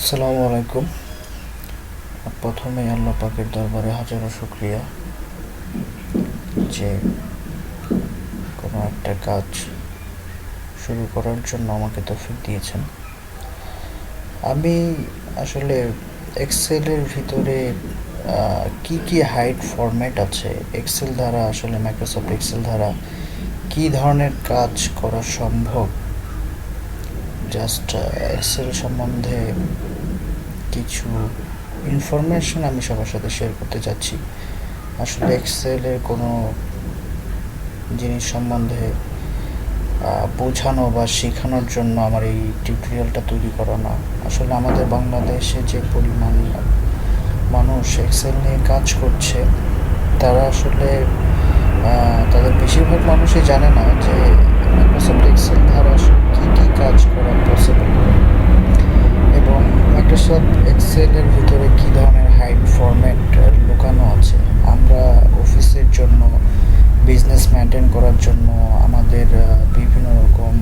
আসসালামু আলাইকুম। প্রথমে আল্লাহ পাকের দরবারে হাজারো শুক্রিয়া যে কোনো একটা কাজ শুরু করার জন্য আমাকে তৌফিক দিয়েছেন। আমি আসলে এক্সেলের ভিতরে কি কি হাইট ফরম্যাট আছে এক্সেল দ্বারা আসলে মাইক্রোসফট এক্সেল দ্বারা কি ধরনের কাজ করা সম্ভব? জাস্ট এক্সেল সম্বন্ধে কিছু ইনফরমেশন আমি সবার সাথে শেয়ার করতে চাচ্ছি। আসলে এক্সেলের কোনো জিনিস সম্বন্ধে বোঝানো বা শেখানোর জন্য আমার এই টিউটোরিয়ালটা তৈরি করা না। আসলে আমাদের বাংলাদেশে যে পরিমাণ মানুষ এক্সেল নিয়ে কাজ করছে, তারা আসলে তাদের বেশিরভাগ মানুষই জানে না যে মাইক্রোসফট এক্সেল দ্বারা কী কী কাজ করা পসিবল এবং মাইক্রোসফট এক্সেলের ভিতরে কী ধরনের হাইট ফরম্যাট লুকানো আছে? আমরা অফিসের জন্য বিজনেস মেনটেন করার জন্য, আমাদের বিভিন্ন রকম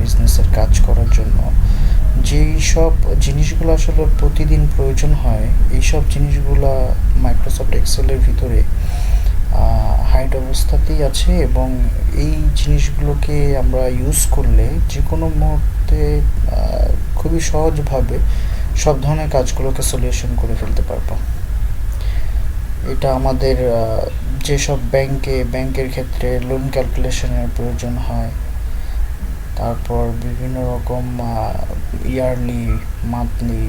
বিজনেসের কাজ করার জন্য, যেই সব জিনিসগুলো আসলে প্রতিদিন প্রয়োজন হয়, এই সব জিনিসগুলো মাইক্রোসফট এক্সেলের ভিতরে হাইট অবস্থাতেই আছে এবং এই জিনিসগুলোকে আমরা ইউজ করলে যে কোনো মুহূর্তে খুবই সহজভাবে সব ধরনের কাজগুলোকে সলিউশন করে ফেলতে পারব। এটা আমাদের যেসব ব্যাংকে ব্যাংকের ক্ষেত্রে লোন ক্যালকুলেশনের প্রয়োজন হয়, তারপর বিভিন্ন রকম ইয়ারলি মান্থলি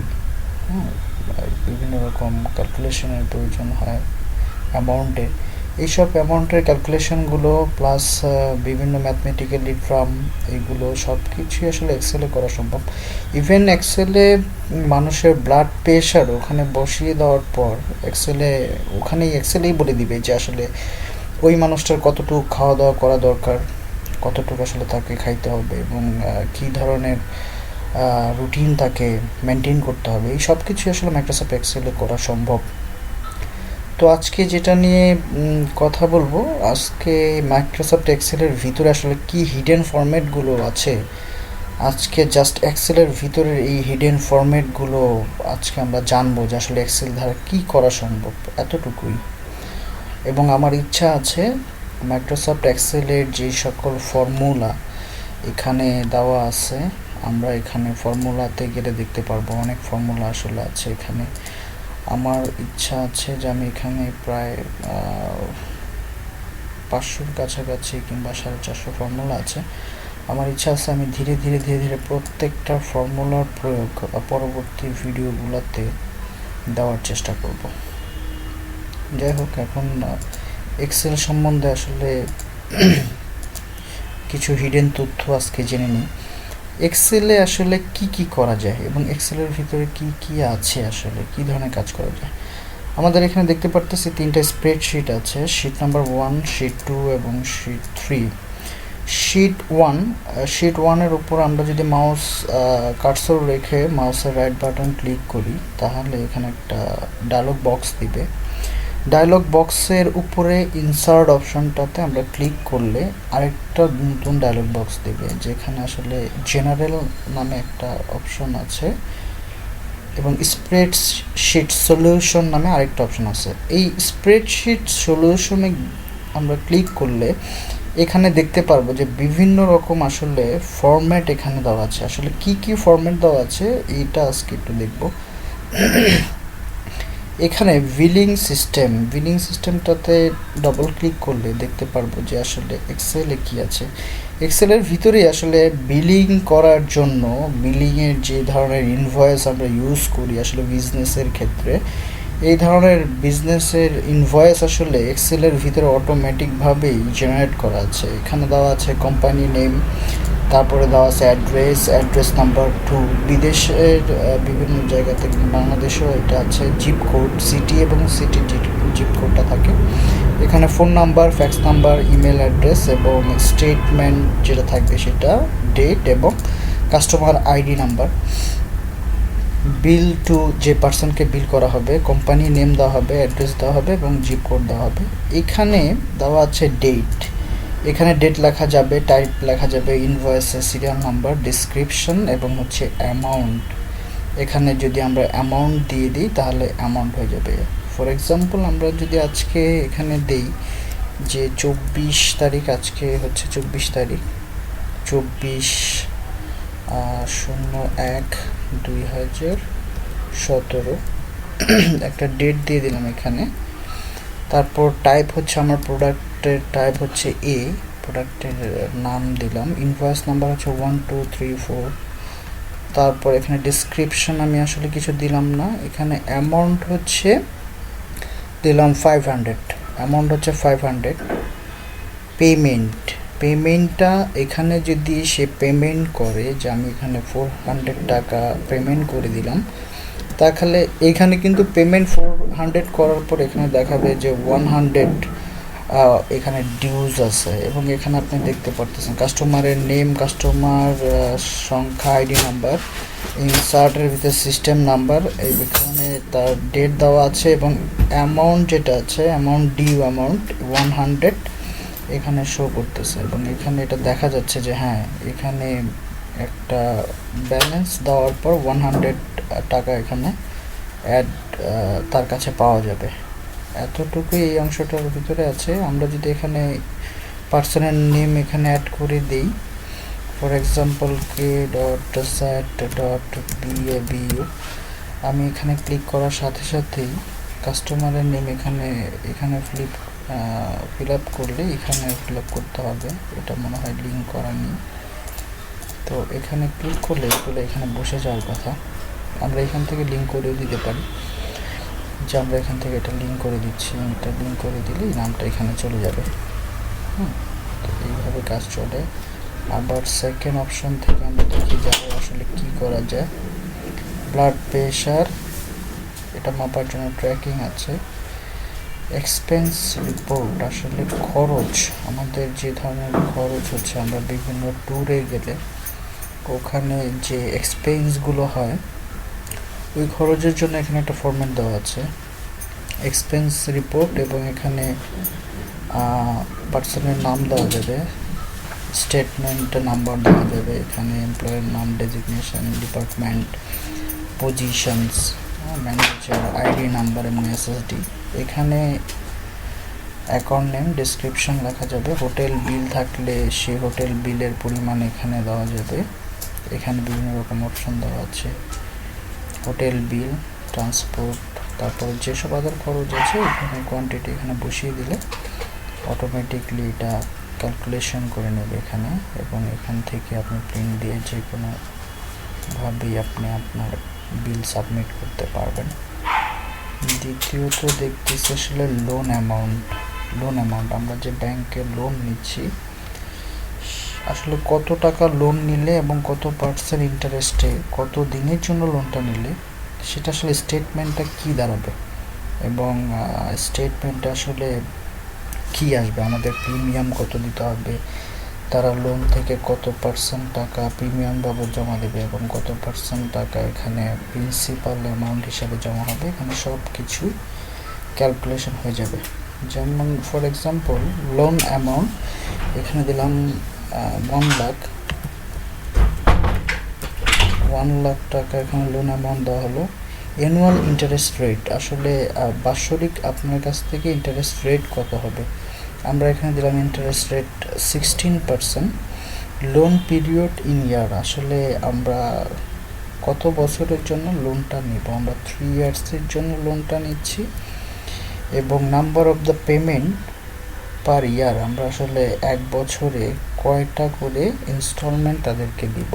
বিভিন্ন রকম ক্যালকুলেশনের প্রয়োজন হয় অ্যামাউন্টে এইসব অ্যামাউন্টের ক্যালকুলেশনগুলো প্লাস বিভিন্ন ম্যাথমেটিক্যালি ট্রাম এইগুলো সব কিছুই আসলে এক্সেলে করা সম্ভব। ইভেন এক্সেলে মানুষের ব্লাড প্রেশার ওখানে বসিয়ে দেওয়ার পর এক্সেলে ওখানেই এক্সেলেই বলে দিবে যে আসলে ওই মানুষটার কতটুকু খাওয়া দাওয়া করা দরকার, কতটুকু আসলে তাকে খাইতে হবে এবং কী ধরনের রুটিন তাকে মেনটেন করতে হবে। এই সব কিছু আসলে মাইক্রোসফট এক্সেলে করা সম্ভব। তো আজকে যেটা নিয়ে কথা বলব, আজকে মাইক্রোসফট এক্সেলের ভিতরে আসলে কি হিডেন ফরম্যাটগুলো আছে? আজকে জাস্ট এক্সেলের ভিতরের এই হিডেন ফরম্যাটগুলো আজকে আমরা জানব যে আসলে এক্সেল দ্বারা কী করা সম্ভব, এতটুকুই। এবং আমার ইচ্ছা আছে মাইক্রোসফট এক্সেলের যে সকল ফর্মুলা এখানে দেওয়া আছে, আমরা এখানে ফর্মুলাতে গেলে দেখতে পারব, অনেক ফর্মুলা আসলে আছে এখানে। আমার ইচ্ছা আছে যে আমি এখানে প্রায় পাঁচশোর কাছাকাছি কিংবা সাড়ে চারশো ফর্মুলা আছে। আমার ইচ্ছা আছে আমি ধীরে ধীরে ধীরে ধীরে প্রত্যেকটা ফর্মুলার প্রয়োগ পরবর্তী ভিডিওগুলোতে দেওয়ার চেষ্টা করব। যাই হোক, এখন এক্সেল সম্বন্ধে আসলে কিছু হিডেন তথ্য আজকে জেনে নিই। এক্সেলে আসলে কি কি করা যায় এবং এক্সেলের ভিতরে কি কি আছে আসলে? কি ধরনের কাজ করা যায়? আমাদের এখানে দেখতে পারতেছি তিনটা স্প্রেডশিট আছে। Sheet number one sheet two এবং sheet three sheet one sheet ওয়ানের উপর আমরা যদি মাউস কার্সর রেখে মাউসের রাইট বাটন ক্লিক করি, তাহলে এখানে একটা ডায়লগ বক্স দিবে। ডায়লগ বক্সের উপরে ইনসার্ট অপশনটাতে আমরা ক্লিক করলে আরেকটা নতুন ডায়লগ বক্স দেবে, যেখানে আসলে জেনারেল নামে একটা অপশন আছে এবং স্প্রেডশিট সলিউশন নামে আরেকটা অপশন আছে। এই স্প্রেডশিট সলিউশনে আমরা ক্লিক করলে এখানে দেখতে পারব যে বিভিন্ন রকম আসলে ফরম্যাট এখানে দেওয়া আছে। আসলে কি কি ফরম্যাট দেওয়া আছে, এইটা আজকে একটু দেখব। এখানে বিলিং সিস্টেম বিলিং সিস্টেমটাতে ডবল ক্লিক করলে দেখতে পারব যে আসলে এক্সেলে কি আছে। এক্সেলের ভিতরেই আসলে বিলিং করার জন্য বিলিংয়ের যে ধরনের ইনভয়েস আমরা ইউজ করি আসলে বিজনেসের ক্ষেত্রে এই ধরনের বিজনেসের ইনভয়েস আসলে এক্সেলের ভিতরে অটোমেটিকভাবেই জেনারেট করা আছে। এখানে দেওয়া আছে কোম্পানি নেম তারপরে দেওয়া আছে অ্যাড্রেস অ্যাড্রেস নাম্বার টু বিদেশের বিভিন্ন জায়গা থেকে বাংলাদেশেও এটা আছে। জিপ কোড সিটি এবং সিটি জিপ কোডটা থাকে। এখানে phone number fax number email address এবং স্টেটমেন্ট যেটা থাকবে সেটা ডেট এবং customer ID number bill to যে পার্সনকে বিল করা হবে কোম্পানি নেম দেওয়া হবে অ্যাড্রেস দেওয়া হবে এবং জিপ কোড দেওয়া হবে। এখানে দেওয়া আছে ডেট এখানে ডেট লেখা যাবে টাইপ লেখা যাবে ইনভয়েসের সিরিয়াল নাম্বার ডিসক্রিপশন এবং হচ্ছে অ্যামাউন্ট এখানে যদি আমরা অ্যামাউন্ট দিয়ে দিই, তাহলে অ্যামাউন্ট হয়ে যাবে। ফর এক্সাম্পল আমরা যদি আজকে এখানে দেই যে চব্বিশ তারিখ, আজকে হচ্ছে চব্বিশ তারিখ। চব্বিশ শূন্য এক দুই হাজার সতেরো। একটা ডেট দিয়ে দিলাম এখানে। তারপর টাইপ হচ্ছে আমার প্রোডাক্টের টাইপ হচ্ছে এ প্রোডাক্টের নাম দিলাম। ইনভয়েস নাম্বার হচ্ছে ওয়ান টু থ্রি ফোর তারপর এখানে ডিসক্রিপশন আমি আসলে কিছু দিলাম না। এখানে অ্যামাউন্ট হচ্ছে, দিলাম ফাইভ হান্ড্রেড অ্যামাউন্ট হচ্ছে ফাইভ হান্ড্রেড পেমেন্ট পেমেন্টটা এখানে যদি সে পেমেন্ট করে, যে আমি এখানে ফোর হান্ড্রেড টাকা পেমেন্ট করে দিলাম, তাহলে এখানে কিন্তু পেমেন্ট ফোর হান্ড্রেড করার পর এখানে দেখাবে যে ওয়ান হান্ড্রেড এখানে ডিউজ আছে। এবং এখানে আপনি দেখতে পারতেছেন কাস্টমারের নেম কাস্টমার সংখ্যা আইডি নাম্বার ইনসার্টের ভিতরে সিস্টেম নাম্বার এখানে তার ডেট দেওয়া আছে এবং অ্যামাউন্ট যেটা আছে amount due amount one hundred এখানে শো করতেছে এবং এখানে এটা দেখা যাচ্ছে যে হ্যাঁ এখানে একটা ব্যালেন্স দেওয়ার পর ওয়ান হান্ড্রেড টাকা এখানে অ্যাড তার কাছে পাওয়া যাবে। এতটুকুই এই অংশটার ভিতরে আছে। আমরা যদি এখানে পার্সনের নেম এখানে অ্যাড করে দিই for example K dot sat dot BA BU আমি এখানে ক্লিক করার সাথে সাথেই কাস্টমারের নেম এখানে এখানে ফ্লিপ ফিল আপ করলে এখানে ফিল আপ করতে হবে। এটা মনে হয় লিঙ্ক করা নেই। তো এখানে ক্লিক করলে এগুলো এখানে বসে যাওয়ার কথা। আমরা এখান থেকে লিঙ্ক করেও দিতে পারি। যে আমরা এখান থেকে এটা লিঙ্ক করে দিচ্ছি, এটা লিঙ্ক করে দিলেই নামটা এখানে চলে যাবে। হুম, তো এইভাবে কাজ চলে। আবার সেকেন্ড অপশন থেকে আমরা দেখি যাবে আসলে কি করা যায়। ব্লাড প্রেশার এটা মাপার জন্য ট্র্যাকিং আছে। এক্সপেন্স রিপোর্ট আসলে খরচ, আমাদের যে ধরনের খরচ হচ্ছে, আমরা বিভিন্ন ট্যুরে গেলে, ওখানে যে এক্সপেন্সগুলো হয়, ওই খরচের জন্য এখানে একটা ফরম্যাট দেওয়া আছে। এক্সপেন্স রিপোর্ট এবং এখানে পার্সনের নাম দেওয়া যাবে স্টেটমেন্ট নাম্বার দেওয়া যাবে, এখানে এমপ্লয়ের নাম designation department positions manager ID number এবং এসএসডি এখানে অ্যাকাউন্ট নেম ডিসক্রিপশন লেখা যাবে। হোটেল বিল থাকলে সে হোটেল বিলের পরিমাণ এখানে দেওয়া যাবে। এখানে বিভিন্ন রকম অপশন দেওয়া আছে। হোটেল বিল ট্রান্সপোর্ট তারপর যেসব আদার খরচ আছে, এখানে কোয়ান্টিটি এখানে বসিয়ে দিলে অটোমেটিকলি এটা ক্যালকুলেশন করে নেবে এখানে। এবং এখান থেকে আপনি প্রিন্ট দিয়ে যে কোনোভাবেই আপনি আপনার বিল সাবমিট করতে পারবেন। দ্বিতীয়ত দেখতেছি আসলে লোন অ্যামাউন্ট লোন অ্যামাউন্ট আমরা যে ব্যাংকে লোন নিচ্ছি, আসলে কত টাকা লোন নিলে এবং কত পার্সেন্ট ইন্টারেস্টে কত দিনের জন্য লোনটা নিলে, সেটা আসলে স্টেটমেন্টটা কি দাঁড়াবে? এবং স্টেটমেন্টটা আসলে কি আসবে? আমাদের প্রিমিয়াম কত দিতে হবে? তারা লোন থেকে কত পার্সেন্ট টাকা প্রিমিয়াম বাবদ জমা দেবে এবং কত পার্সেন্ট টাকা এখানে প্রিন্সিপাল অ্যামাউন্ট হিসাবে জমা হবে, এখানে সব কিছু ক্যালকুলেশন হয়ে যাবে। যেমন ফর এক্সাম্পল লোন অ্যামাউন্ট এখানে দিলাম ওয়ান লাখ ওয়ান লাখ টাকা এখানে লোন অ্যামাউন্ট দেওয়া হলো। অ্যানুয়াল ইন্টারেস্ট রেট আসলে বাৎসরিক আপনার কাছ থেকে ইন্টারেস্ট রেট কত হবে? আমরা এখানে দিলাম interest rate sixteen percent loan period in year আসলে আমরা কত বছরের জন্য লোনটা নিব? আমরা থ্রি ইয়ার্সের জন্য লোনটা নিচ্ছি এবং number of the payment per year আমরা আসলে এক বছরে কয়টা করে ইনস্টলমেন্ট তাদেরকে দিব?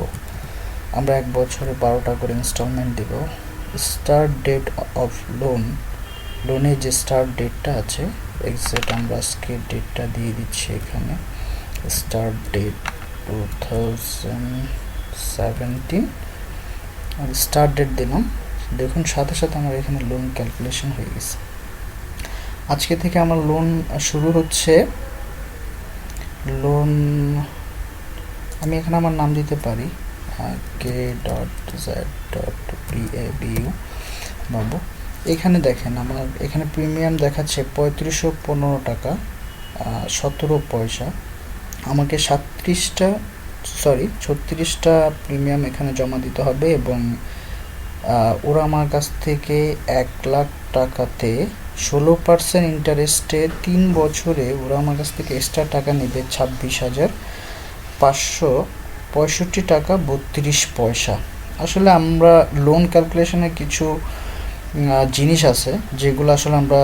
আমরা এক বছরে বারোটা করে ইনস্টলমেন্ট দিব। স্টার্ট ডেট অফ লোন লোনের যে স্টার্ট ডেটটা আছে এক্সাক্ট আমরা আজকে ডেটটা দিয়ে দিচ্ছি এখানে। Start date two thousand seventeen start date দিলাম। দেখুন, সাথে সাথে আমার এখানে লোন ক্যালকুলেশন হয়ে গেছে। আজকে থেকে আমার লোন শুরু হচ্ছে লোন আমি এখানে আমার নাম দিতে পারি। K dot Z dot B A B U Babu. এখানে দেখেন, আমার এখানে প্রিমিয়াম দেখাচ্ছে পঁয়ত্রিশশো পনেরো টাকা সতেরো পয়সা। আমাকে সাতত্রিশটা সরি ছত্রিশটা প্রিমিয়াম এখানে জমা দিতে হবে এবং ওরা আমার কাছ থেকে এক লাখ টাকাতে ষোলো পার্সেন্ট ইন্টারেস্টে তিন বছরে ওরা আমার কাছ থেকে এক্সট্রা টাকা নেবে ছাব্বিশ হাজার পাঁচশো পঁয়ষট্টি টাকা বত্রিশ পয়সা। আসলে আমরা লোন ক্যালকুলেশনে কিছু জিনিস আছে যেগুলো আসলে আমরা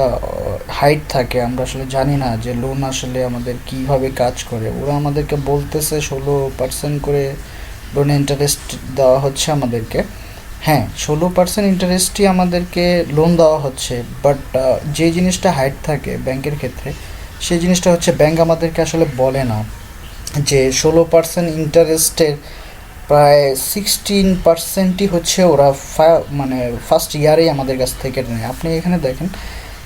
হাইট থাকে, আমরা আসলে জানি না যে লোন আসলে আমাদের কীভাবে কাজ করে। ওরা আমাদেরকে বলতেছে ষোলো পার্সেন্ট করে লোনে ইন্টারেস্ট দেওয়া হচ্ছে আমাদেরকে। হ্যাঁ ষোলো পার্সেন্ট ইন্টারেস্টই আমাদেরকে লোন দেওয়া হচ্ছে বাট যে জিনিসটা হাইট থাকে ব্যাংকের ক্ষেত্রে, সেই জিনিসটা হচ্ছে ব্যাংক আমাদেরকে আসলে বলে না যে ষোলো পার্সেন্ট ইন্টারেস্টের প্রায় সিক্সটিন পার্সেন্টই হচ্ছে ওরা মানে ফার্স্ট ইয়ারেই আমাদের কাছ থেকে নেয়। আপনি এখানে দেখেন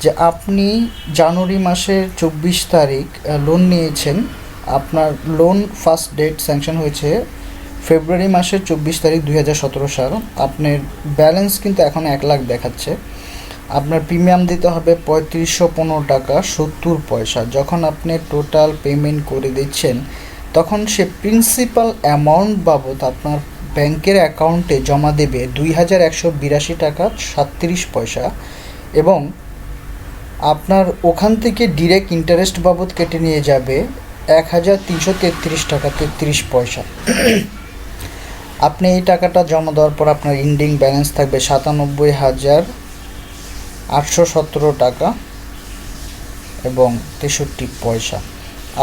যে আপনি জানুয়ারি মাসের চব্বিশ তারিখ লোন নিয়েছেন। আপনার লোন ফার্স্ট ডেট স্যাংশন হয়েছে ফেব্রুয়ারি মাসের চব্বিশ তারিখ দুই হাজার সতেরো সাল। আপনার ব্যালেন্স কিন্তু এখন এক লাখ দেখাচ্ছে। আপনার প্রিমিয়াম দিতে হবে পঁয়ত্রিশশো পনেরো টাকা সত্তর পয়সা। যখন আপনি টোটাল পেমেন্ট করে দিচ্ছেন তখন সে প্রিন্সিপাল অ্যামাউন্ট বাবদ আপনার ব্যাংকের অ্যাকাউন্টে জমা দেবে দুই হাজার একশো বিরাশি টাকা সাতত্রিশ পয়সা এবং আপনার ওখান থেকে ডিরেক্ট ইন্টারেস্ট বাবদ কেটে নিয়ে যাবে এক হাজার তিনশো তেত্রিশ টাকা তেত্রিশ পয়সা। আপনি এই টাকাটা জমা দেওয়ার পর আপনার ইন্ডিং ব্যালেন্স থাকবে সাতানব্বই হাজার আটশো সতেরো টাকা এবং তেষট্টি পয়সা।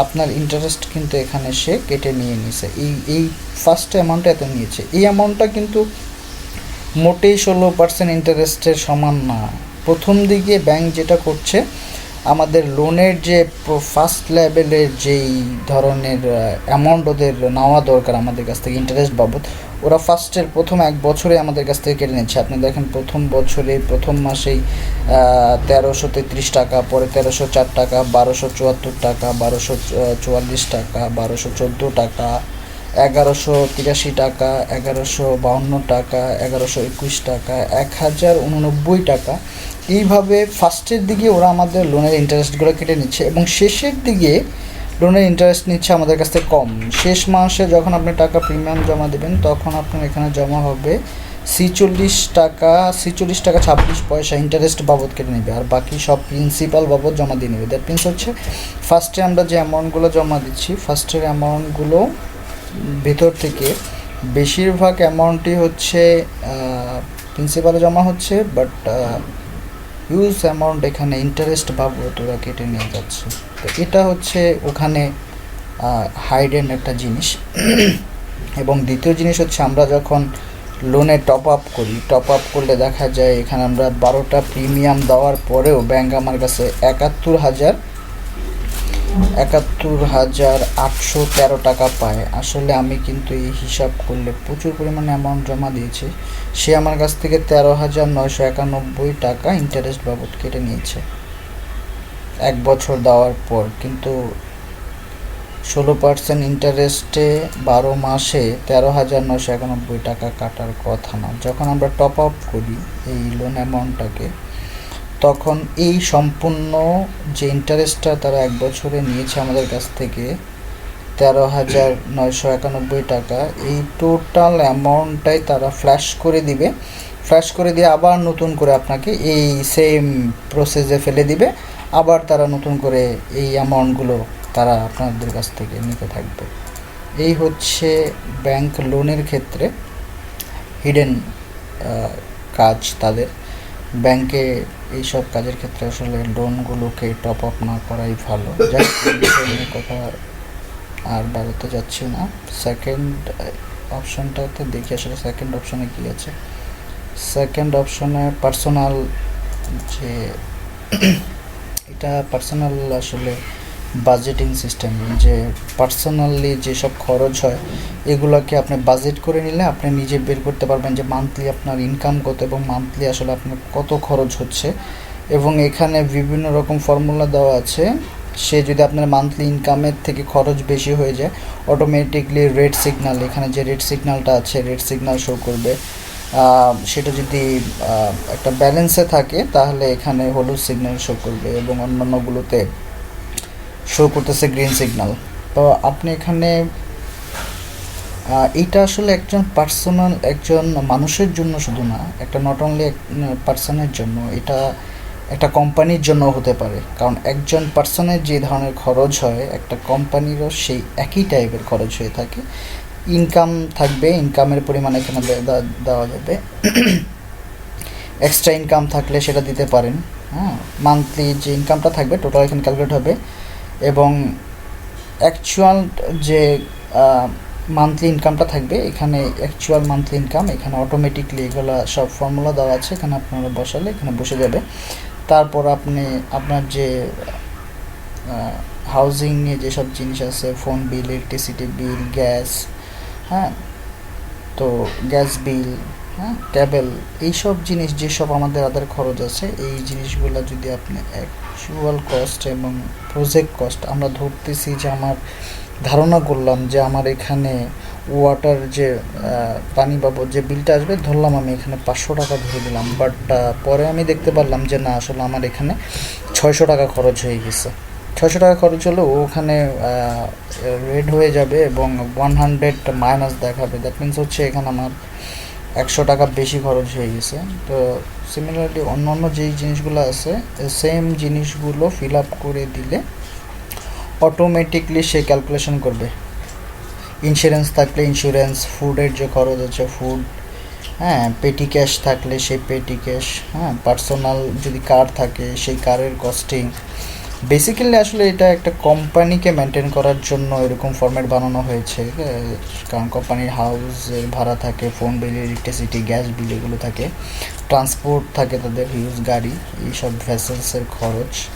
আপনার ইন্টারেস্ট কিন্তু এখানে সে কেটে নিয়ে নিছে। এই এই ফার্স্ট অ্যামাউন্টটা এত নিয়েছে। এই অ্যামাউন্টটা কিন্তু মোটেই ষোলো পার্সেন্ট ইন্টারেস্টের সমান না। প্রথম দিকে ব্যাংক যেটা করছে, আমাদের লোনের যে ফার্স্ট লেভেলের যেই ধরনের অ্যামাউন্ট ওদের নেওয়া দরকার আমাদের কাছ থেকে ইন্টারেস্ট বাবদ ওরা ফার্স্টের প্রথম এক বছরে আমাদের কাছ থেকে কেটে নিচ্ছে। আপনি দেখেন প্রথম বছরে, প্রথম মাসেই তেরোশো তেত্রিশ টাকা, পরে তেরোশো চার টাকা, বারোশো চুয়াত্তর টাকা, বারোশো চুয়াল্লিশ টাকা, বারোশো চোদ্দ টাকা, এগারোশো তিরাশি টাকা, এগারোশো বাউন্ন টাকা, এগারোশো একুশ টাকা, এক হাজার উননব্বই টাকা। এইভাবে ফার্স্টের দিকে ওরা আমাদের লোনের ইন্টারেস্টগুলো কেটে নিচ্ছে এবং শেষের দিকে লোনের ইন্টারেস্ট নিচ্ছে আমাদের কাছ থেকে কম। শেষ মাসে যখন আপনি টাকা প্রিমিয়াম জমা দেবেন, তখন আপনার এখানে জমা হবে ছিচল্লিশ টাকা ছিচল্লিশ টাকা ছাব্বিশ পয়সা ইন্টারেস্ট বাবদ কেটে নেবে। আর বাকি সব প্রিন্সিপাল বাবদ জমা দিয়ে নেবে। দ্যাট মিনস হচ্ছে ফার্স্টে আমরা যে অ্যামাউন্টগুলো জমা দিচ্ছি ফার্স্টের অ্যামাউন্টগুলো ভেতর থেকে বেশিরভাগ অ্যামাউন্টই হচ্ছে প্রিন্সিপালে জমা হচ্ছে বাট হিউজ অ্যামাউন্ট এখানে ইন্টারেস্ট পাবো ওরা কেটে নিয়ে যাচ্ছে। তো এটা হচ্ছে ওখানে হাইডেন একটা জিনিস। এবং দ্বিতীয় জিনিস হচ্ছে আমরা যখন লোনে টপ আপ করি টপ আপ করলে দেখা যায় এখানে আমরা বারোটা প্রিমিয়াম দেওয়ার পরেও ব্যাংক আমার কাছে একাত্তর হাজার একাত্তর হাজার আটশো তেরো টাকা পায়। আসলে আমি কিন্তু এই হিসাব করলে প্রচুর পরিমাণে অ্যামাউন্ট জমা দিয়েছি। সে আমার কাছ থেকে তেরো হাজার নয়শো একানব্বই টাকা ইন্টারেস্ট বাবদ কেটে নিয়েছে। এক বছর দেওয়ার পর কিন্তু ষোলো পার্সেন্ট ইন্টারেস্টে বারো মাসে তেরো হাজার নশো একানব্বই টাকা কাটার কথা না। যখন আমরা টপ আপ করি, এই লোন অ্যামাউন্টটাকে তখন এই সম্পূর্ণ যে ইন্টারেস্টটা তারা এক বছরে নিয়েছে আমাদের কাছ থেকে, তেরো হাজার নয়শো একানব্বই টাকা, এই টোটাল অ্যামাউন্টটাই তারা ফ্ল্যাশ করে দিবে। ফ্ল্যাশ করে দিয়ে আবার নতুন করে আপনাকে এই সেম প্রসেসে ফেলে দিবে। আবার তারা নতুন করে এই অ্যামাউন্টগুলো তারা আপনাদের কাছ থেকে নিতে থাকবে। এই হচ্ছে ব্যাংক লোনের ক্ষেত্রে হিডেন কাজ তাদের। ব্যাংকে এইসব কাজের ক্ষেত্রে আসলে লোনগুলোকে টপ আপ না করাই ভালো। এই কথা আর বাড়াতে যাচ্ছি না। সেকেন্ড অপশনটাতে দেখি আসলে সেকেন্ড অপশনে কী আছে। সেকেন্ড অপশনে পার্সোনাল যে, এটা পার্সোনাল আসলে বাজেটিং সিস্টেম যে পার্সোনালি যেসব খরচ হয়, এগুলোকে আপনি বাজেট করে নিলে আপনি নিজে বের করতে পারবেন যে মান্থলি আপনার ইনকাম কত এবং মান্থলি আসলে আপনার কত খরচ হচ্ছে। এবং এখানে বিভিন্ন রকম ফর্মুলা দেওয়া আছে, সে যদি আপনার মান্থলি ইনকামের থেকে খরচ বেশি হয়ে যায় অটোমেটিকলি রেড সিগনাল এখানে যে রেড সিগনালটা আছে রেড সিগনাল শো করবে। সেটা যদি একটা ব্যালেন্সে থাকে, তাহলে এখানে হলুদ সিগন্যাল শো করবে এবং অন্যান্যগুলোতে শো করতেছে গ্রিন সিগন্যাল তো আপনি এখানে এটা আসলে একজন পার্সোনাল একজন মানুষের জন্য শুধু না, একটা নট অনলি পার্সনের জন্য, এটা একটা কোম্পানির জন্য হতে পারে। কারণ একজন পার্সনের যে ধরনের খরচ হয়, একটা কোম্পানিরও সেই একই টাইপের খরচ হয়ে থাকে। ইনকাম থাকবে ইনকামের পরিমাণ এখানে দেওয়া যাবে। এক্সট্রা ইনকাম থাকলে সেটা দিতে পারেন। হ্যাঁ মান্থলি যে ইনকামটা থাকবে টোটাল এখানে ক্যালকুলেট হবে। এবং অ্যাকচুয়াল যে মান্থলি ইনকামটা থাকবে, এখানে অ্যাকচুয়াল মান্থলি ইনকাম এখানে অটোমেটিকলি এগুলো সব ফর্মুলা দেওয়া আছে, এখানে আপনারা বসালে এখানে বসে যাবে। তারপর আপনি, আপনার যে হাউজিং নিয়ে যেসব জিনিস আছে phone bill electricity bill gas হ্যাঁ? তো গ্যাস বিল হ্যাঁ? ক্যাবেল এইসব জিনিস যেসব আমাদের আদার খরচ আছে, এই জিনিসগুলো যদি আপনি অ্যাকচুয়াল কস্ট এবং প্রজেক্ট কস্ট আমরা ধরতেছি যে আমার ধারণা করলাম যে আমার এখানে ওয়াটার যে পানি বাবদ যে বিলটা আসবে, ধরলাম আমি এখানে পাঁচশো টাকা ধরে দিলাম বাট পরে আমি দেখতে পারলাম যে না, আসলে আমার এখানে ছয়শো টাকা খরচ হয়ে গেছে। ছয়শো টাকা খরচ হলে ওখানে রেড হয়ে যাবে এবং ওয়ান হান্ড্রেড মাইনাস দেখাবে। দ্যাট মিনস হচ্ছে এখানে আমার একশো টাকা বেশি খরচ হয়ে গেছে। তো সিমিলারলি অন্য অন্য যেই জিনিসগুলো আছে সেম জিনিসগুলো ফিল আপ করে দিলে অটোমেটিকলি সে ক্যালকুলেশন করবে। ইন্স্যুরেন্স থাকলে ইন্স্যুরেন্স ফুডের যে খরচ আছে ফুড হ্যাঁ পেটি ক্যাশ থাকলে সেই পেটি ক্যাশ হ্যাঁ পার্সোনাল যদি কার থাকে, সেই কারের কস্টিং বেসিক্যালি আসলে এটা একটা কোম্পানিকে মেনটেন করার জন্য এরকম ফরম্যাট বানানো হয়েছে। কারণ কোম্পানির হাউসের ভাড়া থাকে phone bill electricity gas bill এগুলো থাকে। ট্রান্সপোর্ট থাকে তাদের হিউজ গাড়ি এইসব ভেসেলসের খরচ।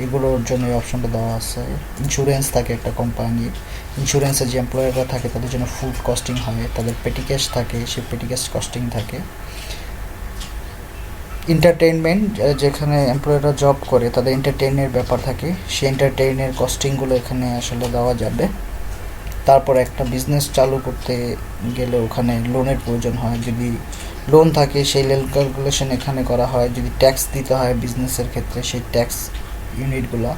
এগুলোর জন্য এই অপশনটা দেওয়া আছে। ইন্স্যুরেন্স থাকে একটা কোম্পানির ইন্স্যুরেন্সের যে এমপ্লয়াররা থাকে, তাদের জন্য ফুড কস্টিং হয়। তাদের পেটিক্যাশ থাকে, সেই পেটিক্যাশ কস্টিং থাকে। এন্টারটেইনমেন্ট যেখানে এমপ্লয়াররা জব করে, তাদের এন্টারটেইনের ব্যাপার থাকে। সেই এন্টারটেইনের কস্টিংগুলো এখানে আসলে দেওয়া যাবে। তারপর একটা বিজনেস চালু করতে গেলে ওখানে লোনের প্রয়োজন হয়। যদি লোন থাকে, সেই লোন ক্যালকুলেশন এখানে করা হয়। যদি ট্যাক্স দিতে হয় বিজনেসের ক্ষেত্রে, সেই ট্যাক্স ইউনিটগুলো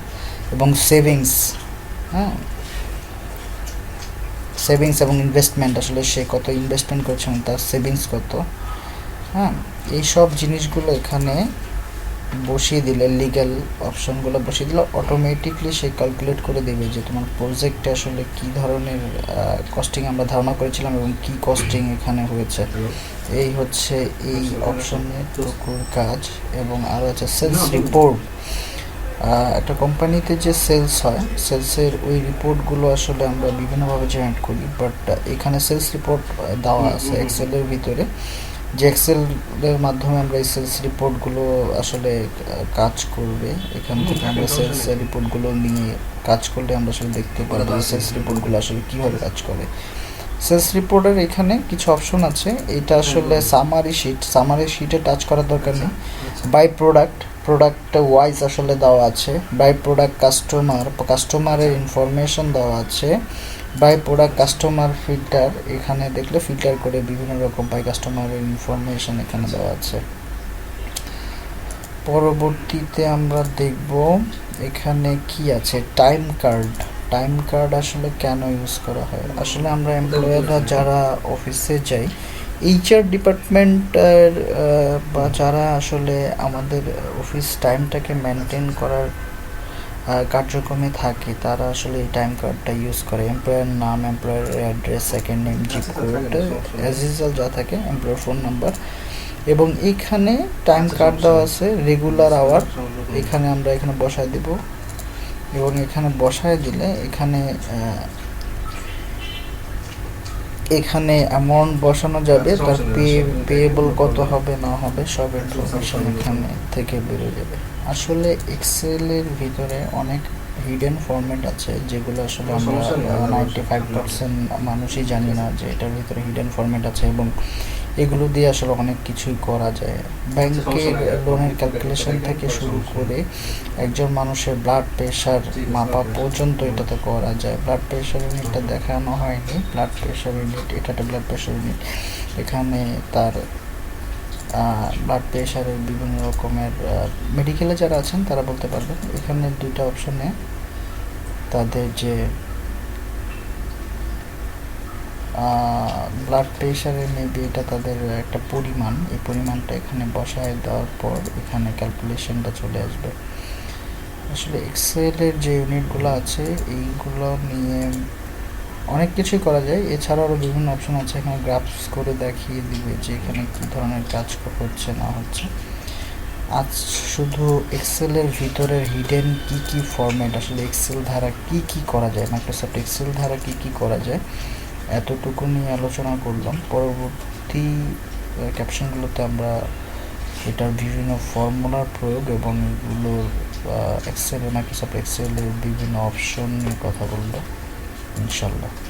এবং সেভিংস হ্যাঁ? সেভিংস এবং ইনভেস্টমেন্ট আসলে সে কত ইনভেস্টমেন্ট করছে এবং তার সেভিংস কত। হ্যাঁ এইসব জিনিসগুলো এখানে বসিয়ে দিলে লিগ্যাল অপশনগুলো বসিয়ে দিলে অটোমেটিকলি সে ক্যালকুলেট করে দেবে যে তোমার প্রজেক্টে আসলে কি ধরনের কস্টিং আমরা ধারণা করেছিলাম এবং কি কস্টিং এখানে হয়েছে। এই হচ্ছে এই অপশনের টুকুর কাজ এবং আরও আছে সেলস রিপোর্ট একটা কোম্পানিতে যে সেলস হয় সেলসের ওই রিপোর্টগুলো আসলে আমরা বিভিন্নভাবে জেনারেট করি বাট এখানে সেলস রিপোর্ট দেওয়া আছে এক্সেলের ভিতরে। যে এক্সেলের মাধ্যমে আমরা এই সেলস রিপোর্টগুলো আসলে কাজ করবে এখান থেকে আমরা সেলস রিপোর্টগুলো নিয়ে কাজ করলে আমরা আসলে দেখতে পারব সেলস রিপোর্টগুলো আসলে কীভাবে কাজ করে। সেলস রিপোর্টের এখানে কিছু অপশন আছে। এটা আসলে সামারি শিট সামারি শিটে টাচ করার দরকার নেই। বাই প্রোডাক্ট প্রোডাক্ট ওয়াইজ আসলে দেওয়া আছে। বাই প্রোডাক্ট কাস্টমার কাস্টমারের ইনফরমেশন দেওয়া আছে। বাই প্রোডাক্ট কাস্টমার ফিল্টার এখানে দেখলে ফিল্টার করে বিভিন্ন রকম বাই কাস্টমারের ইনফরমেশন এখানে দেওয়া আছে। পরবর্তীতে আমরা দেখব এখানে কি আছে টাইম কার্ড টাইম কার্ড আসলে কেন ইউজ করা হয়? আসলে আমরা এমপ্লয়াররা যারা অফিসে যাই এইচআর ডিপার্টমেন্টের বা যারা আসলে আমাদের অফিস টাইমটাকে মেনটেন করার কার্যক্রমে থাকে তারা আসলে এই টাইম কার্ডটা ইউজ করে। এমপ্লয়ার নাম employer address second name zip code as usual যা থাকে এমপ্লয়ার ফোন নাম্বার এবং এখানে টাইম কার্ড দেওয়া আছে রেগুলার আওয়ার এখানে আমরা এখানে বসায় দিব। এবং এখানে বসায় দিলে এখানে এখানে অ্যামাউন্ট বসানো যাবে। তার পে পেয়েবল কত হবে না হবে সব ইনফরমেশন এখানে থেকে বেরোয় যাবে। আসলে এক্সেলের ভিতরে অনেক হিডেন ফরম্যাট আছে যেগুলো আসলে আমরা নাইনটি ফাইভ পার্সেন্ট মানুষই জানি না যে এটার ভিতরে হিডেন ফরম্যাট আছে এবং এগুলো দিয়ে আসলে অনেক কিছুই করা যায়। ব্যাংকের লোনের ক্যালকুলেশন থেকে শুরু করে একজন মানুষের ব্লাড প্রেশার মাপা পর্যন্ত এটাতে করা যায়। ব্লাড প্রেশার ইউনিটটা দেখানো হয়নি। ব্লাড প্রেশার ইউনিট এটা একটা ব্লাড প্রেশার ইউনিট এখানে তার ব্লাড প্রেশারের বিভিন্ন রকমের মেডিকেলে যারা আছেন তারা বলতে পারবেন, এখানে দুইটা অপশনে তাদের যে ব্লাড প্রেশারের মেবি এটা তাদের একটা পরিমাণ, এই পরিমাণটা এখানে বসায় দেওয়ার পর এখানে ক্যালকুলেশনটা চলে আসবে। আসলে এক্সেলের যে ইউনিটগুলো আছে, এইগুলো নিয়ে অনেক কিছুই করা যায়। এছাড়াও আরও বিভিন্ন অপশন আছে। এখানে গ্রাফস করে দেখিয়ে দিবে যে এখানে কী ধরনের কাজ হচ্ছে, না হচ্ছে। আজ শুধু এক্সেলের ভিতরের হিডেন কি কি ফরম্যাট আসলে এক্সেল ধারা কি কি করা যায়? মাইক্রোসফট এক্সেল ধারা কি কি করা যায়? এতটুকু নিয়ে আলোচনা করলাম। পরবর্তী ক্যাপশনগুলোতে আমরা এটার বিভিন্ন ফর্মুলার প্রয়োগ এবং এগুলোর এক্সেল মাইক্রোসফট এক্সেলের বিভিন্ন অপশন নিয়ে কথা বলব। İnşallah.